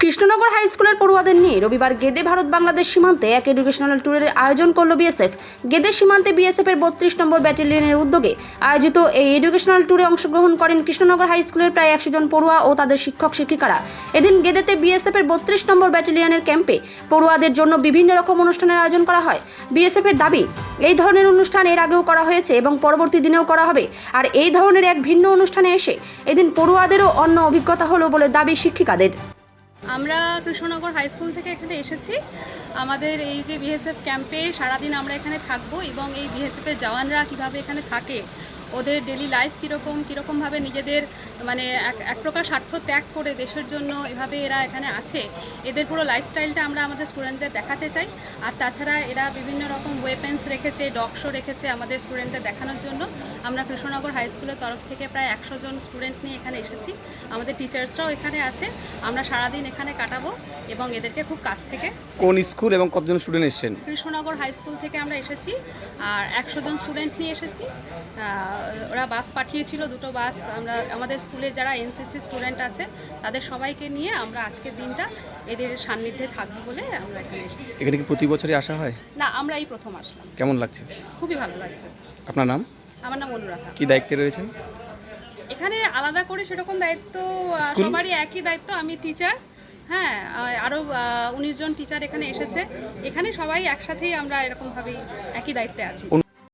Krishnanagar high স্কুলের পড়ুয়াদের নিয়ে রবিবার গেদে ভারত বাংলাদেশ সীমান্তে এক এডুকেশনাল ট্যুরের আয়োজন করল বিএসএফ গেদে সীমান্তে বিএসএফ এর বত্রিশ নম্বর ব্যাটালিয়নের উদ্যোগে আয়োজিত এই এডুকেশনাল ট্যুরে অংশগ্রহণ করেন কৃষ্ণনগর হাই স্কুলের প্রায় একশো জন পড়ুয়া ও তাদের শিক্ষক শিক্ষিকারা। এদিন গেদেতে বিএসএফ এর বত্রিশ নম্বর ব্যাটালিয়নের ক্যাম্পে পড়ুয়াদের জন্য বিভিন্ন রকম অনুষ্ঠানের আয়োজন করা হয়। বিএসএফ এর দাবি, এই ধরনের অনুষ্ঠান এর আগেও করা হয়েছে এবং পরবর্তী দিনেও করা হবে। আর এই ধরনের এক ভিন্ন অনুষ্ঠানে এসে এদিন পড়ুয়াদেরও অন্য অভিজ্ঞতা হলো বলে দাবি শিক্ষিকাদের। আমরা কৃষ্ণনগর হাই স্কুল থেকে এখানে এসেছি। আমাদের এই যে বিএসএফ ক্যাম্পে সারাদিন আমরা এখানে থাকব এবং এই বিএসএফের জওয়ানরা কীভাবে এখানে থাকে ওদের ডেলি লাইফ কীরকম কীরকমভাবে নিজেদের মানে এক এক প্রকার স্বার্থ ত্যাগ করে দেশের জন্য এভাবে এরা এখানে আছে এদের পুরো লাইফস্টাইলটা আমরা আমাদের স্টুডেন্টদের দেখাতে চাই। আর তাছাড়া এরা বিভিন্ন রকম ওয়েপেন্স রেখেছে ডগ শো রেখেছে আমাদের স্টুডেন্টদের দেখানোর জন্য। আমরা কৃষ্ণনগর হাই স্কুলের তরফ থেকে প্রায় একশো জন স্টুডেন্ট নিয়ে এখানে এসেছি। আমাদের টিচার্সরাও এখানে আছে। আমরা সারাদিন এখানে কাটাবো এবং এদেরকে খুব কাছ থেকে কোন স্কুল এবং কতজন স্টুডেন্ট এসেছেন? কৃষ্ণনগর হাই স্কুল থেকে আমরা এসেছি। আর একশো জন স্টুডেন্ট নিয়ে এসেছি। ওরা বাস পাঠিয়েছিল দুটো বাস। আমরা আমাদের স্কুলে যারা এনসিসি স্টুডেন্ট আছে তাদের সবাইকে নিয়ে আমরা আজকের দিনটা এদের সান্নিধ্যে থাকব বলে আমরা এখানে এসেছি। এখানে কি প্রতি বছরই আসা হয়? না আমরা এই প্রথম আসলাম। কেমন লাগছে? খুবই ভালো লাগছে। আপনার নাম? আমার নাম অনুরাধা। কি দায়িত্বে রয়েছেন? এখানে আলাদা করে সেরকম দায়িত্ব সবারই একই দায়িত্ব। আমি টিচার হ্যাঁ আরও উনিশ জন টিচার এখানে এসেছে। এখানে সবাই একসাথেই আমরা এরকমভাবেই একই দায়িত্বে আছি।